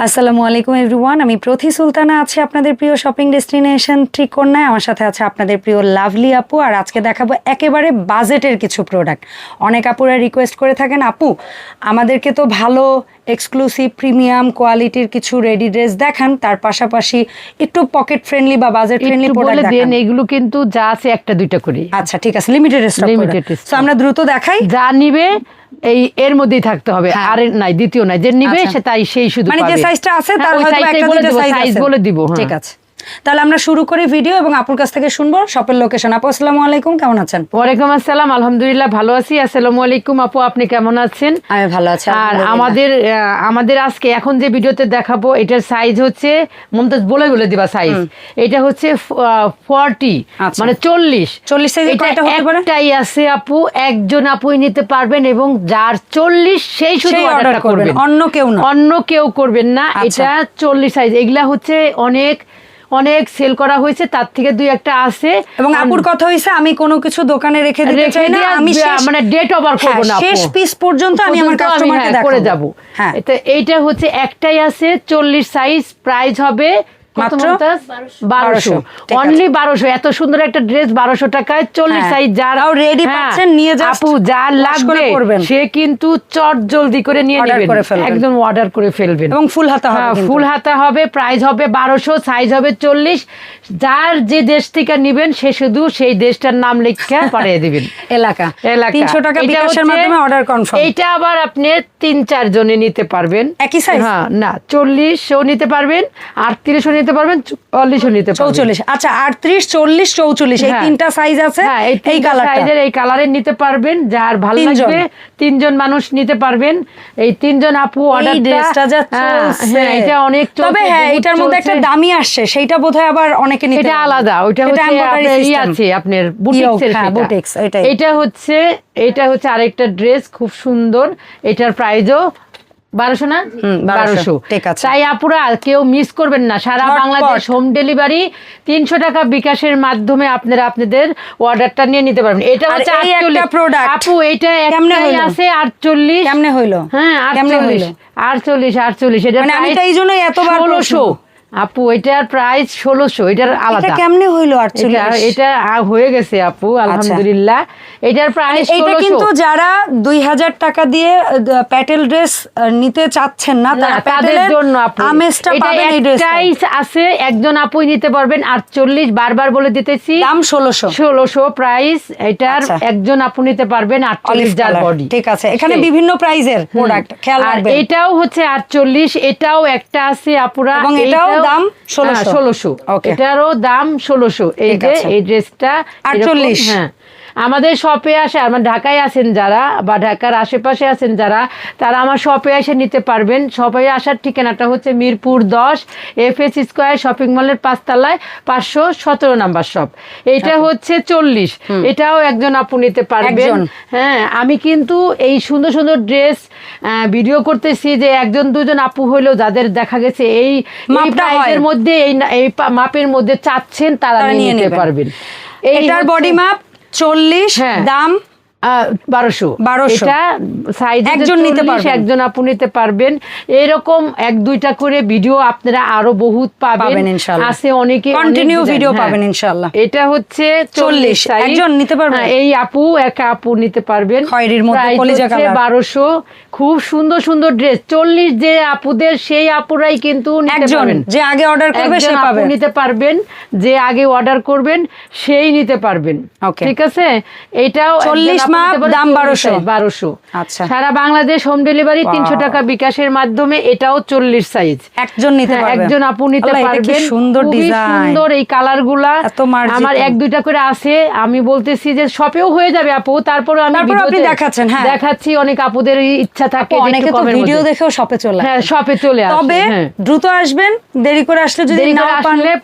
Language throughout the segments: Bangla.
আসসালামু আলাইকুম এভরিওয়ান, আমি প্রথি সুলতানা আছি আপনাদের প্রিয় শপিং ডেস্টিনেশন ট্রিকোনায় আমার সাথে আছে আপনাদের প্রিয় লাভলি আপু, আর আজকে দেখাবো একেবারে বাজেটের কিছু প্রোডাক্ট অনেক আপুরা রিকোয়েস্ট করে থাকেন, আপু, আমাদেরকে তো ভালো এক্সক্লুসিভ প্রিমিয়াম কোয়ালিটির কিছু রেডি ড্রেস দেখান। তার পাশাপাশি একটু পকেট ফ্রেন্ডলি বা বাজেট ফ্রেন্ডলি বলে প্রোডাক্ট দেন এগুলো কিন্তু যা আছে একটা দুইটা করে আচ্ছা ঠিক আছে। লিমিটেড স্টক লিমিটেড স্টক তো আমরা দ্রুত দেখাই। যা নিবে এই এর মধ্যেই থাকতে হবে। হ্যাঁ। আর নাই দ্বিতীয় নাই। যে নিবে আচ্ছা। সে তাই সেই শুধু মানে যে সাইজটা আছে হ্যাঁ, তার হয়তো একটা দুটো সাইজ বলে দিব হ্যাঁ। ঠিক আছে। তাহলে আমরা শুরু করি ভিডিও এবং আপুর কাছ থেকে শুনব শপের লোকেশন আপু আসসালামু আলাইকুম কেমন আছেন? ওয়ালাইকুম আসসালাম আলহামদুলিল্লাহ ভালো আছি আসসালামু আলাইকুম আপু আপনি কেমন আছেন? আমি ভালো আছি আর আমাদের আমাদের আজকে এখন যে ভিডিওতে দেখাবো এটার সাইজ হচ্ছে মমতাজ বলে বলে দিবা সাইজ এটা হচ্ছে ফর্টি আচ্ছা। মানে চল্লিশ। 40 সাইজ এটা কয়টা হতে পারে? একটাই আছে আপু একজন আপুই নিতে পারবেন এবং যার চল্লিশ সেই শুধু অর্ডারটা করবেন, অন্য কেউ না। অন্য কেউ করবেন না আচ্ছা। এটা চল্লিশ সাইজ এগুলা হচ্ছে অনেক অনেক সেল করা হয়েছে তার থেকে দুই একটা আছে। এবং আপুর কথা হয়েছে আমি কোনো কিছু দোকানে রেখে দিতে চাই না আমি মানে ডেট ওভার করব না আপু। শেষ পিস পর্যন্ত আমি আমার কাস্টমারকে হ্যাঁ, করে যাব। হ্যাঁ। তো এইটা হচ্ছে একটাই আছে চল্লিশ সাইজ প্রাইস হবে মাত্র? বারোশো। বারোশো, ঠিক আছে। অনলি বারোশো। এত সুন্দর একটা ড্রেস বারোশো টাকায় চল্লিশ হ্যাঁ, সাইজ যার হ্যাঁ, পাচ্ছেন, নিয়ে just আপু যার লাগবে সে কিন্তু চট জলদি করে নিয়ে নেবেন। একদম অর্ডার করে ফেলবেন। এবং ফুল হাতা হবে হ্যাঁ, ফুল হাতা হবে প্রাইস হবে বারোশো সাইজ হবে চল্লিশ। যার যে দেশ থেকে নিবেন সে শুধু সেই দেশটার নাম লিখে পাঠিয়ে দিবেন। এলাকা। এলাকা। তিনশো টাকা এটা বিকাশের মাধ্যমে অর্ডার কনফার্ম এইটা আবার আপনি তিন চার জনে নিতে পারবেন। একই size? হ্যাঁ না চল্লিশও নিতে পারবেন আটত্রিশও নিতে পারবেন চল্লিশও নিতে পারবেন। চৌচল্লিশ। আচ্ছা আটত্রিশ চল্লিশ চৌচল্লিশ এই হ্যাঁ। তিনটা সাইজ আছে হ্যাঁ এই সাইজের এই কালারের নিতে পারবেন যার ভালো লাগবে তিনজন মানুষ নিতে পারবেন। এই তিনজন আপু ড্রেসটা যা চলছে হ্যাঁ এটা অনেক তবে হ্যাঁ এটার মধ্যে একটা দামি আসছে সেইটা বোধহয় আবার অনেকে নিতে এটা আলাদা হচ্ছে আপনার ই আছে আপনার বুটিক্সের ওইটাই। এটা হচ্ছে এটা হচ্ছে আরেকটা ড্রেস খুব সুন্দর। এটার প্রাইসও বারোশো না? বারোশো। তাই আপুরা কেউ মিস করবেন না। সারা। বাংলাদেশ হোম ডেলিভারি তিনশো টাকা বিকাশের মাধ্যমে আপনারা আপনাদের অর্ডারটা নিয়ে নিতে পারবেন। এটা হচ্ছে এই একটা 48 product আপু এটা আছে আটচল্লিশ। কেমনে হইল হ্যাঁ আটচল্লিশ? আটচল্লিশ আটচল্লিশ। এটা মানে আমি তো এই জন্যই ষোলোশো। আপু এটার প্রাইস ষোলোশো এটার আলাদা। কেমনে হইল এটা এটা হয়ে গেছে আপু আলহামদুলিল্লাহ। এটার প্রাইস এইটা ষোলোশো। কিন্তু যারা দুই হাজার টাকা দিয়ে প্যাটেল ড্রেস নিতে চাচ্ছেন না তাদের জন্য আপু। আমেজটা পাবেন এই ড্রেস আছে একজন আপুই নিতে পারবেন আটচল্লিশ বারবার বলে দিতেছি। দাম ষোলোশো। ষোলোশো প্রাইস এটার আচ্ছা। একজন আপু নিতে পারবেন আটচল্লিশ যার বডি ঠিক আছে। এখানে বিভিন্ন প্রাইজের প্রোডাক্ট খেয়াল রাখবেন। এটাও হচ্ছে আটচল্লিশ এটাও একটা আছে আপুরা। এবং এটাও দাম হ্যাঁ, 1600 ষোলোশো এটারও দাম ষোলোশো। এই যে এই ড্রেসটা 48 হ্যাঁ। আমাদের শপে আসে আমার ঢাকায় আছেন যারা বা ঢাকার আশেপাশে আছেন যারা তারা আমার শপে এসে নিতে পারবেন। শপে আসার ঠিকানাটা হচ্ছে মিরপুর দশ এফ এস স্কোয়ার শপিং মলের পাঁচতলায় পাঁচশো সতেরো নাম্বার শপ এটা হচ্ছে চল্লিশ। এটাও একজন আপু নিতে পারবেন। হ্যাঁ আমি কিন্তু এই সুন্দর সুন্দর ড্রেস ভিডিও করতেছি যে একজন দুজন আপু হলেও যাদের দেখা গেছে এই। প্রাইসের মধ্যে এই এই মাপের মধ্যে চাচ্ছেন তারা নিয়ে নিতে পারবেন। এটার বডি মাপ চল্লিশ হ্যাঁ। দাম বারোশো। এটা সাইজ একজন নিতে পারবেন। একজন আপু নিতে পারবেন। এরকম এক দুইটা করে ভিডিও আপনারা আরও বহুত পাবেন। পাবেন ইনশাআল্লাহ। আছে অনেকে অনেক Continue design, video। পাবেন ইনশাআল্লাহ। এটা হচ্ছে 40 একজন নিতে পারবে? এই আপু একা আপু নিতে পারবেন। খয়েরির মধ্যে কলিজা কালার। বারোশো। খুব সুন্দর সুন্দর ড্রেস চল্লিশ যে আপুদের সেই আপুরাই কিন্তু নিতে পারবেন। যে আগে অর্ডার করবে সে একজন নিতে পারবেন। যে আগে অর্ডার করবেন সেই নিতে পারবেন। ঠিক আছে? এটাও 40 মাপ, দাম 1200 বারোশো আচ্ছা। সারা বাংলাদেশ হোম ডেলিভারি Wow. তিনশো টাকা বিকাশের মাধ্যমে এটাও চল্লিশ সাইজ একজন নিতে হ্যাঁ, একজন আপু নিতে আল্লাহ, এটা কি পারবেন সুন্দর ডিজাইন সুন্দর এই কালারগুলা এত মার্জিত। আমার এক দুইটা করে আছে আমি বলতেছি যে শপেও হয়ে যাবে আপু তারপরে আমি ভিডিওতে দেখাচ্ছেন, হ্যাঁ। দেখাচ্ছি অনেক আপুদের ইচ্ছা থাকে অনেকে তো ভিডিও। দেখেও শপে চলে। হ্যাঁ শপে চলে আসে তবে। দ্রুত আসবেন দেরি করে আসলে যদি না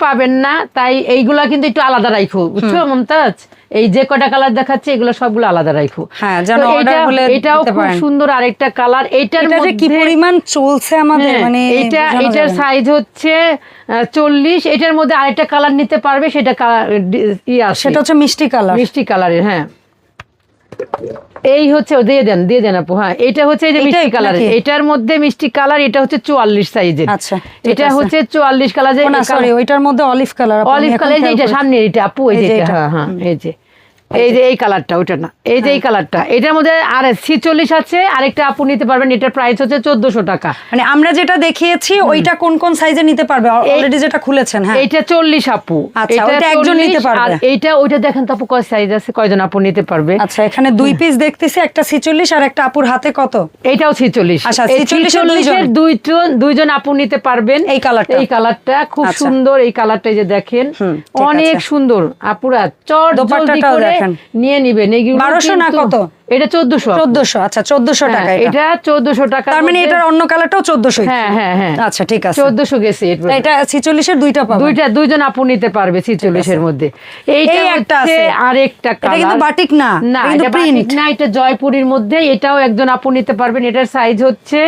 পাবেন না তাই এইগুলা কিন্তু একটু আলাদা রাখো বুঝছ মমতাজ এই যে কটা কালার দেখাচ্ছে এগুলো সবগুলো আলাদা রাখব হ্যাঁ, যেন অর্ডার হলে এটাও খুব সুন্দর আরেকটা কালার এইটার মধ্যে কি পরিমাণ চলছে আমাদের হ্যাঁ, মানে এটা এটার সাইজ হচ্ছে চল্লিশ। এটার মধ্যে আরেকটা কালার নিতে পারবে সেটা ই সেটা হচ্ছে মিষ্টি কালার মিষ্টি কালারের হ্যাঁ। এই হচ্ছে দিয়ে দেন দিয়ে দেন আপু হ্যাঁ এটা হচ্ছে এই যে মিষ্টি কালার এটার মধ্যে মিষ্টি কালার এটা হচ্ছে চুয়াল্লিশ সাইজের আচ্ছা, এটা হচ্ছে চুয়াল্লিশ কালার যে সরি ওইটার মধ্যে অলিভ কালার অলিভ কালার যে এটা সামনে এটা আপু এই যে। হ্যাঁ হ্যাঁ এই যে। এই যে এই কালারটা ওইটা না। এই যে এই কালারটা এটার মধ্যে আর ছিচল্লিশ আছে আরেকটা আপু নিতে পারবেন এটার প্রাইস হচ্ছে চোদ্দশো টাকা। মানে আমরা যেটা দেখিয়েছি ওইটা কোন কোন সাইজে নিতে পারবে? অলরেডি যেটা খুলেছেন হ্যাঁ। এইটা চল্লিশ আপু। আচ্ছা, এটা একজন নিতে পারবে। এইটা ওইটা দেখেন তো আপু কয় সাইজ আছে কয়জন আপু নিতে পারবে। আচ্ছা এখানে দুই পিস দেখতেছি একটা ছিচল্লিশ আর একটা আপুর হাতে কত? ছিচল্লিশ। আচ্ছা, এই 46 এর দুইজন। 46 দুইজন আপু নিতে পারবেন। এই কালারটা? এই কালারটা খুব আচ্ছা। সুন্দর এই কালারটা এই যে দেখেন। অনেক সুন্দর আপুরা। চট করে। নিয়ে নিবেন এইগুলো 1200 না কত? এটা চোদ্দশো। চোদ্দশো আচ্ছা চোদ্দশো টাকা এটা। এটা চোদ্দশো টাকা তার মানে এটার অন্য কালারটাও চোদ্দশো হ্যাঁ হ্যাঁ হ্যাঁ। আচ্ছা ঠিক আছে। চোদ্দশো গেছে। এটা দুইটা দুইটা দুইজন আপু নিতে পারবে ছিচল্লিশের মধ্যে। এইটা একটা আছে। আরেকটা এটা কিন্তু বাটিক না না এটা প্রিন্ট। না এটা জয়পুরীর মধ্যে এটাও একজন আপু নিতে পারবেন। এটার সাইজ হচ্ছে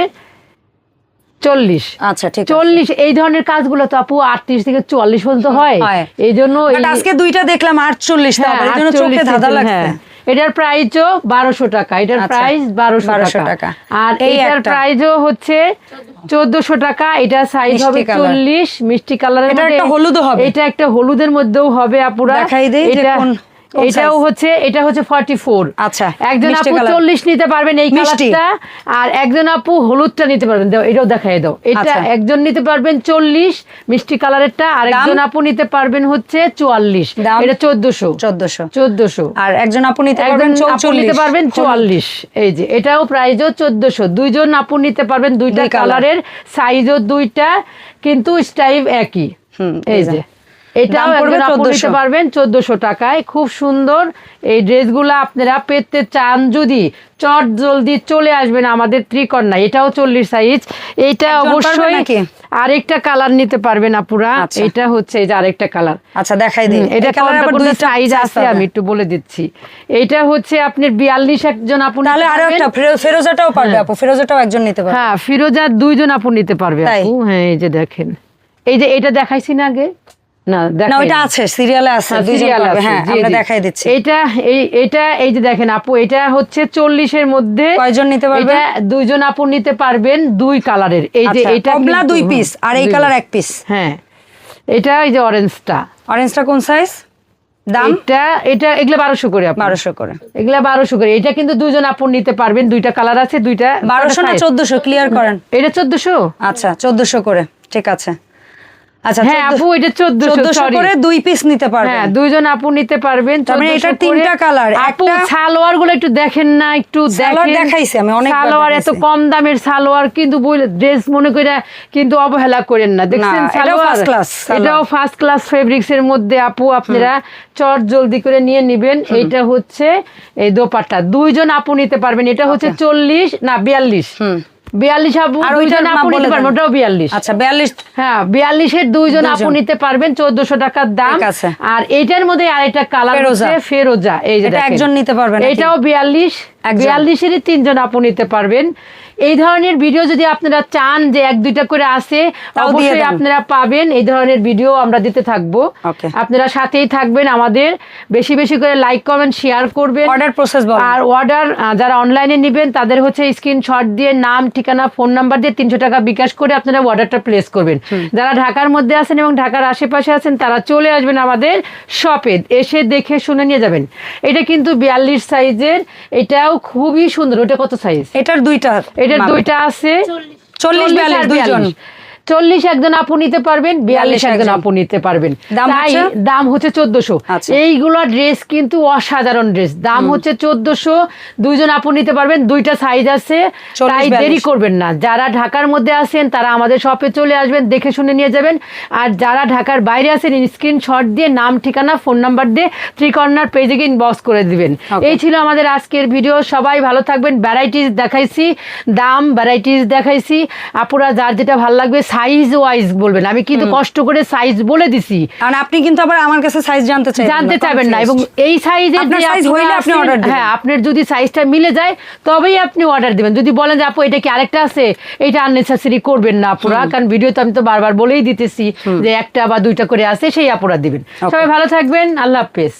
চল্লিশ। আচ্ছা ঠিক চল্লিশ এই ধরনের কাজগুলো তো আপু আটত্রিশ থেকে চুয়াল্লিশ পর্যন্ত হয়। এই জন্য আজকে দুইটা দেখলাম আটচল্লিশ হ্যাঁ, এই জন্য 48 চোখে ধাঁধা লাগছে। হ্যাঁ। এটার প্রাইসও বারোশো টাকা। এটার আচ্ছা, প্রাইস বারোশো টাকা। আর এই এটার প্রাইসও হচ্ছে চোদ্দশো টাকা। এটা সাইজ হবে চল্লিশ। মিষ্টি কালারের এটা একটা হলুদও হবে। এটা একটা হলুদের মধ্যেও হবে আপুরা। দেখাই দেই যে এটা কোন- কোন এটাও হচ্ছে এটা হচ্ছে ফর্টি ফোর আচ্ছা, একজন আপু colour। চল্লিশ নিতে পারবেন এই। কালারটা আর একজন আপু হলুদটা নিতে পারবেন। দাও এটাও দেখাই দাও। এটা আচ্ছা। একজন নিতে পারবেন চল্লিশ মিষ্টি কালারেরটা আর একজন আপু নিতে পারবেন হচ্ছে চুয়াল্লিশ। দাম? এটা চোদ্দশো। চোদ্দশো। চোদ্দশো। আর একজন আপু নিতে পারবেন আপু চৌচল্লিশ নিতে পারবেন চুয়াল্লিশ। এই যে এটাও প্রাইজও চোদ্দশো। দুইজন আপু নিতে পারবেন দুইটা। কালারের সাইজও দুইটা কিন্তু স্টাইল একই। হুম, এই যে। এটাও একজন আপু নিতে 1400 পারবেন চোদ্দশো টাকায়। খুব সুন্দর এই ড্রেসগুলো আপনারা পেতে চান যদি চট জলদি চলে আসবেন আমাদের ত্রিকন্যা এটাও চল্লিশ সাইজ এটা অবশ্যই আরেকটা কালার নিতে পারবেন আপুরা। আচ্ছা। এটা হচ্ছে এই যে আরেকটা কালার আচ্ছা দেখাই হুম, এটা কোনটা সাইজ আছে আমি একটু বলে দিচ্ছি। এটা হচ্ছে আপনার বিয়াল্লিশ একজন আপু তাহলে নিতে আরও একটা ফেরো- ফেরোজাটাও পারবে আপু। ফেরোজাটাও একজন নিতে পারবে। হ্যাঁ ফিরোজা দুইজন আপু নিতে পারবে আপু। হ্যাঁ এই যে দেখেন। এই যে এটা দেখাইছি না আগে। না না ওইটা আছে সিরিয়ালে আছে হ্যাঁ, আছে, হ্যাঁ আমরা দেখাই দিচ্ছি। এটা এই এটা এই যে দেখেন আপু এটা হচ্ছে চল্লিশের মধ্যে কয়জন নিতে পারবে? দুইজন আপু নিতে পারবেন দুই কালারের। এই যে আচ্ছা, এটা কমলা দুই পিস আর এই কালার এক পিস হ্যাঁ এটা এই যে অরেঞ্জটা অরেঞ্জটা কোন সাইজ দাম? এটা এটা এগুলা বারোশো করে বারোশো করে। এগুলা বারোশো করে। এটা কিন্তু দুজন আপন নিতে পারবেন দুইটা কালার আছে দুইটা বারোশো না চোদ্দশো? ক্লিয়ার করেন। এটা চোদ্দশো? আচ্ছা চোদ্দশো করে ঠিক আছে। আচ্ছা হ্যাঁ আপু এটা করে দুই পিস নিতে পারবেন। হ্যাঁ দুইজন আপু নিতে পারবেন মানে 1400 এটার করে। তিনটা colour, আপু সালোয়ারগুলো একটু দেখেন না একটু সালোয়ার দেখেন। দেখাইছি আমি, অনেকবার সালোয়ার এত কম দামের সালোয়ার কিন্তু ড্রেস মনে করে কিন্তু অবহেলা করেন না। দেখছেন এটাও সালোয়ার? ফার্স্ট ক্লাস ফেব্রিক্স এর মধ্যে আপু আপনারা চট জলদি করে নিয়ে নিবেন। এটা হচ্ছে এই দোপাট্টা। দুইজন আপু নিতে পারবেন। এটা হচ্ছে চল্লিশ না বিয়াল্লিশ। বিয়াল্লিশ আপু আর দুইজন আপু নিতে পারবেন ওটাও বিয়াল্লিশ। আচ্ছা বিয়াল্লিশ হ্যাঁ বিয়াল্লিশের দুইজন আপু নিতে পারবেন চোদ্দশো টাকার দাম। আর এইটার মধ্যে আরেকটা কালার ফেরোজা। হচ্ছে ফেরোজা এই যে একজন নিতে পারবেন এটাও বিয়াল্লিশ। বিয়াল্লিশেরই তিনজন আপু নিতে পারবেন। এই ধরনের ভিডিও যদি আপনারা চান যে এক দুইটা করে আসে অবশ্যই আপনারা পাবেন। এই ধরনের ভিডিও আমরা দিতে থাকব। আপনারা সাথেই থাকবেন আমাদের। বেশি বেশি করে লাইক কমেন্ট শেয়ার করবেন। অর্ডার প্রসেস আর অর্ডার যারা অনলাইনে নেবেন তাদের হচ্ছে স্ক্রিনশট দিয়ে নাম ঠিকানা ফোন নাম্বার দিয়ে তিনশো টাকা বিকাশ করে আপনারা অর্ডারটা প্লেস করবেন। যারা ঢাকার মধ্যে আছেন এবং ঢাকার আশেপাশে আছেন তারা চলে আসবেন আমাদের শপে এসে দেখে শুনে নিয়ে যাবেন। এটা কিন্তু বিয়াল্লিশ সাইজের এটাও খুবই সুন্দর। ওটা কত সাইজ এটার দুইটা এটার দুইটা আছে। চল্লিশ। বিয়াল্লিশ দুইজন। চল্লিশ একজন আপু নিতে পারবেন বিয়াল্লিশ একজন। আপু নিতে পারবেন। দাম তাই হচ্ছে? দাম হচ্ছে চোদ্দশো। আচ্ছা। এইগুলো ড্রেস কিন্তু অসাধারণ ড্রেস দাম হচ্ছে চোদ্দশো দুইজন আপু নিতে পারবেন দুইটা সাইজ আছে। তাই দেরি করবেন না। যারা ঢাকার মধ্যে আছেন তারা আমাদের শপে চলে আসবেন দেখে শুনে নিয়ে যাবেন। আর যারা ঢাকার বাইরে আছেন স্ক্রিনশট দিয়ে নাম ঠিকানা ফোন নাম্বার দিয়ে ত্রিকর্নার পেজে গিয়ে ইনবক্স করে দিবেন। এই ছিল আমাদের আজকের ভিডিও সবাই ভালো থাকবেন। ভ্যারাইটিস দেখাইছি দাম ভ্যারাইটিস দেখাইছি। আপুরা যার যেটা ভালো লাগবে সাইজ ওয়াইজ বলবেন। আমি কিন্তু কষ্ট করে সাইজ বলে দিছি। আর আপনি কিন্তু আবার আমার কাছে সাইজ জানতে চাই জানতে চাইবেন না। এবং এই সাইজের আপনার যে size হইলে আপনি দিবেন। হ্যাঁ আপনার যদি সাইজটা মিলে যায় তবেই আপনি অর্ডার দিবেন। যদি বলেন যে আপু এটা কি আরেকটা আছে? এটা আননেসেসারি করবেন না আপুরা। কারণ ভিডিও তো আমি তো বারবার বলেই দিতেছি যে একটা বা দুইটা করে আছে সেই আপুরা দিবেন। সবাই ভালো থাকবেন। আল্লাহ হাফেজ।